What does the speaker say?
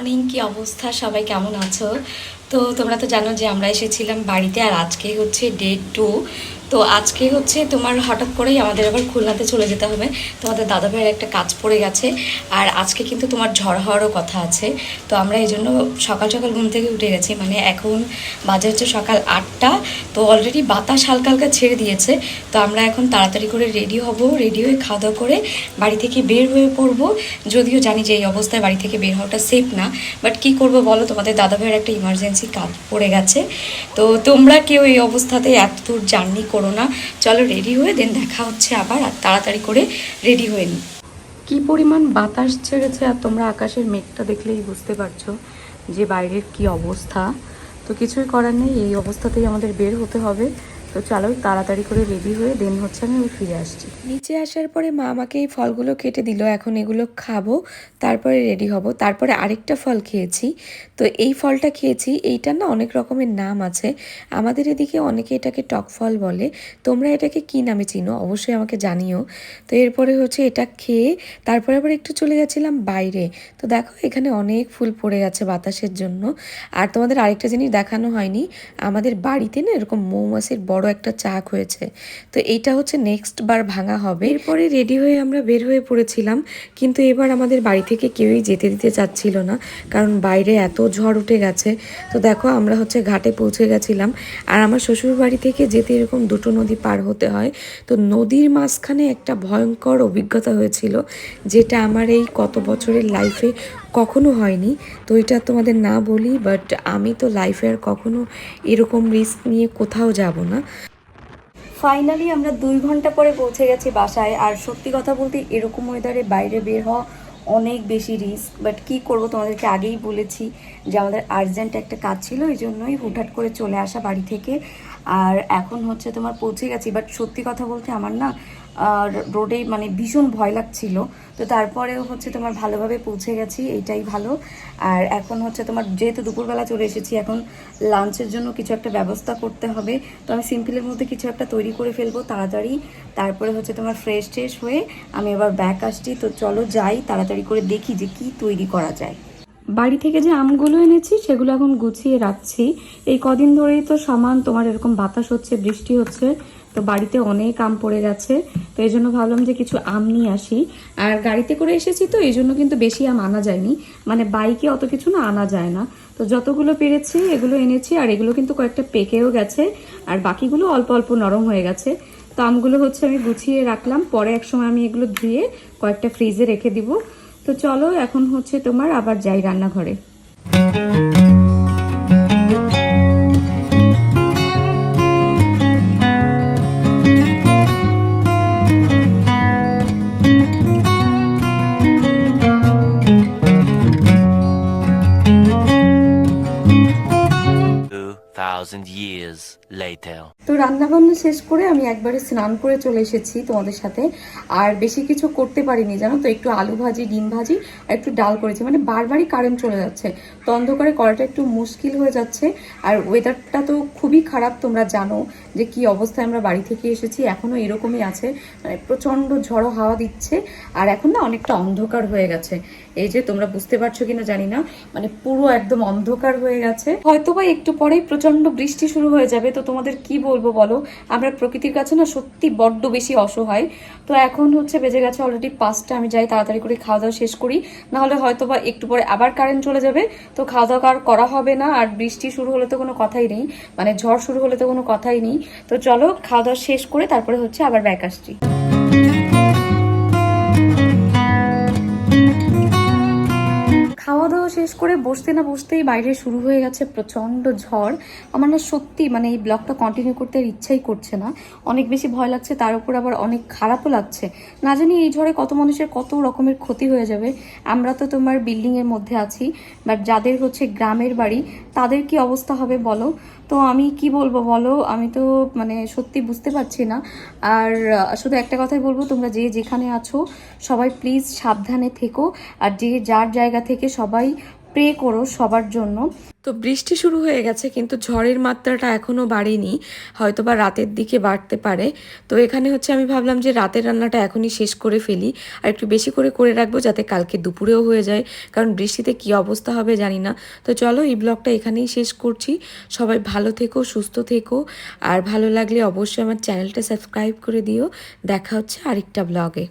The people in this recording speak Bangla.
মর্নিং কি অবস্থা? সবাই কেমন আছো? তো তোমরা তো জানো যে আমরা এসেছিলাম বাড়িতে আর আজকে হচ্ছে ডে টু তো আজকে হচ্ছে তোমার হঠাৎ করেই আমাদের আবার খুলনাতে চলে যেতে হবে। তোমাদের দাদা ভাইয়ের একটা কাজ পড়ে গেছে, আর আজকে কিন্তু তোমার ঝড় হওয়ারও কথা আছে। তো আমরা এই জন্য সকাল সকাল ঘুম থেকে উঠে গেছি মানে এখন বাজে হচ্ছে সকাল আটটা, তো অলরেডি বাতাস হালকা হালকা ছেড়ে দিয়েছে। তো আমরা এখন তাড়াতাড়ি করে রেডি হব রেডি হয়ে খাওয়া দাওয়া করে বাড়ি থেকে বের হয়ে পড়ব। যদিও জানি যে এই অবস্থায় বাড়ি থেকে বের হওয়াটা সেফ না বাট কি করব বলো? তোমাদের দাদা ভাইয়ের একটা ইমার্জেন্সি কাজ পড়ে গেছে। তো তোমরা কেউ এই অবস্থাতে এত দূর জার্নি করো না। চলো রেডি হয়ে দেন দেখা হচ্ছে আবার আর তাড়াতাড়ি করে রেডি হয়ে নিই। কি পরিমাণ বাতাস ছেড়েছে আর তোমরা আকাশের মেঘটা দেখলেই বুঝতে পারছ যে বাইরের কি অবস্থা। তো কিছুই করার নেই, এই অবস্থাতেই আমাদের বের হতে হবে। তো চলো তাড়াতাড়ি করে রেডি হয়ে দেন হচ্ছে আমি ফিরে আসছি। নিচে আসার পরে মা আমাকে এই ফলগুলো কেটে দিল, এখন এগুলো খাব, তারপরে রেডি হব। তারপরে আরেকটা ফল খেয়েছি। তো এই ফলটা খেয়েছি এইটার না অনেক রকমের নাম আছে। আমাদের এদিকে অনেকে এটাকে টক ফল বলে। তোমরা এটাকে কি নামে চিনো? অবশ্যই আমাকে জানিও। তো এরপরে হচ্ছে এটা খেয়ে তারপরে আবার একটু চলে গেছিলাম বাইরে। তো দেখো এখানে অনেক ফুল পড়ে গেছে বাতাসের জন্য। আর তোমাদের আরেকটা জিনিস দেখানো হয়নি। আমাদের বাড়িতে না এরকম মৌমাছির বড় একটা চাক হয়েছে। তো এইটা হচ্ছে নেক্সট বার ভাঙা হবে। এরপরে রেডি হয়ে আমরা বের হয়ে পড়েছিলাম, কিন্তু এবার আমাদের বাড়ি থেকে কেউই যেতে দিতে চাচ্ছিল না, কারণ বাইরে এত ঝড় উঠে গেছে। তো দেখো আমরা হচ্ছে ঘাটে পৌঁছে গেছিলাম, আর আমার শ্বশুর বাড়ি থেকে যেতে এরকম দুটো নদী পার হতে হয়। তো নদীর মাঝখানে একটা ভয়ঙ্কর অভিজ্ঞতা হয়েছিল, যেটা আমার এই কত বছরের লাইফে কখনো হয়নি। তো এটা তোমাদের না বলি বাট আমি তো লাইফে আর কখনো এরকম রিস্ক নিয়ে কোথাও যাব না। ফাইনালি আমরা দুই ঘণ্টা পরে পৌঁছে গেছি বাসায়। আর সত্যি কথা বলতে, এরকম ওয়েদারে বাইরে বের হওয়া অনেক বেশি রিস্ক বাট কি করব তোমাদেরকে আগেই বলেছি যে আমাদের আর্জেন্ট একটা কাজ ছিল, এই জন্যই হুটহাট করে চলে আসা বাড়ি থেকে। আর এখন হচ্ছে তোমার পৌঁছে গেছি বাট সত্যি কথা বলতে আমার না রোডে মানে ভীষণ ভয় লাগছিল। তো তারপরেও হচ্ছে তোমার ভালোভাবে পৌঁছে গেছি, এইটাই ভালো। আর এখন হচ্ছে তোমার যেহেতু দুপুরবেলা চলে এসেছি, এখন লাঞ্চের জন্য কিছু একটা ব্যবস্থা করতে হবে। তো আমি সিম্পলের মধ্যে কিছু একটা তৈরি করে ফেলব তাড়াতাড়ি। তারপরে হচ্ছে তোমার ফ্রেশ ট্রেশ হয়ে আমি আবার ব্যাক আসছি। তো চলো যাই তাড়াতাড়ি করে দেখি যে কি তৈরি করা যায়। বাড়ি থেকে যে আমগুলো এনেছি, সেগুলো এখন গুছিয়ে রাখছি। এই কদিন ধরেই তো সমান তোমার এরকম বাতাস হচ্ছে, বৃষ্টি হচ্ছে, তো বাড়িতে অনেক আম পড়ে গেছে। তো এই জন্য ভাবলাম যে কিছু আম নিয়ে আসি। আর গাড়িতে করে এসেছি তো, এই জন্য কিন্তু বেশি আম আনা যায়নি। মানে বাইকে অত কিছু না, আনা যায় না। তো যতগুলো পেরেছি, এগুলো এনেছি, আর এগুলো কিন্তু কয়েকটা পেকেও গেছে। আর বাকিগুলো অল্প অল্প নরম হয়ে গেছে। তো আমগুলো হচ্ছে আমি গুছিয়ে রাখলাম। পরে এক সময় আমি এগুলো ধুয়ে কয়েকটা ফ্রিজে রেখে দিব। তো চলো এখন হচ্ছে তোমার আবার যাই রান্নাঘরে। Thousand years later. তো রান্না বান্না শেষ করে আমি একবারে স্নান করে চলে এসেছি তোমাদের সাথে। আর বেশি কিছু করতে পারিনি, জানো তো? একটু আলু ভাজি, ডিম ভাজি একটু ডাল করেছি। মানে বারবারই কারেন্ট চলে যাচ্ছে। তো অন্ধকারে করাটা একটু মুশকিল হয়ে যাচ্ছে। আর ওয়েদারটা তো খুবই খারাপ, তোমরা জানো যে কি অবস্থায় আমরা বাড়ি থেকে এসেছি। এখনও এরকমই আছে। মানে প্রচণ্ড ঝড়ো হাওয়া দিচ্ছে। আর এখন না অনেকটা অন্ধকার হয়ে গেছে। এই যে তোমরা বুঝতে পারছ কিনা জানি না। মানে পুরো একদম অন্ধকার হয়ে গেছে। হয়তো বা একটু পরেই প্রচণ্ড বৃষ্টি শুরু হয়ে যাবে, তো তোমাদের কি বলব বলো? আমরা প্রকৃতির কাছে না সত্যি বড্ড বেশি অসহায়। তো এখন হচ্ছে বেজে গেছে অলরেডি পাঁচটা, আমি যাই তাড়াতাড়ি করে খাওয়া দাওয়া শেষ করি। নাহলে হয়তো বা একটু পরে আবার কারেন্ট চলে যাবে, তো খাওয়া দাওয়া আর করা হবে না, আর বৃষ্টি শুরু হলে তো কোনো কথাই নেই মানে ঝড় শুরু হলে তো কোনো কথাই নেই। তো চলো খাওয়া দাওয়া শেষ করে তারপরে হচ্ছে আবার ব্যাক আসছি। বসতে না বসতেই বাইরে শুরু হয়ে গেছে প্রচণ্ড ঝড়। আমার না সত্যি মানে এই ব্লগটা কন্টিনিউ করতে আর ইচ্ছাই করছে না। অনেক বেশি ভয় লাগছে, তার উপর আবার অনেক খারাপও লাগছে। না জানি এই ঝড়ে কত মানুষের কত রকমের ক্ষতি হয়ে যাবে। আমরা তো তোমার বিল্ডিংয়ের মধ্যে আছি বাট যাদের হচ্ছে গ্রামের বাড়ি, তাদের কি অবস্থা হবে বলো? তো আমি কি বলব বলো? আমি তো মানে সত্যি বুঝতে পারছি না। আর শুধু একটা কথাই বলব, তোমরা যে যেখানে আছো, সবাই প্লিজ সাবধানে থেকো। আর যে যার জায়গা থেকে সবাই প্রে করো সবার জন্য। তো বৃষ্টি শুরু হয়ে গেছে, কিন্তু ঝড়ের মাত্রাটা এখনও বাড়েনি হয়তো বা রাতের দিকে বাড়তে পারে। তো এখানে হচ্ছে আমি ভাবলাম যে রাতের রান্নাটা এখনই শেষ করে ফেলি, আর একটু বেশি করে করে রাখব যাতে কালকে দুপুরেও হয়ে যায়, কারণ বৃষ্টিতে কী অবস্থা হবে জানি না। তো চলো এই ব্লগটা এখানেই শেষ করছি। সবাই ভালো থেকো, সুস্থ থেকো, আর ভালো লাগলে অবশ্যই আমার চ্যানেলটা সাবস্ক্রাইব করে দিও। দেখা হচ্ছে আরেকটা ব্লগে।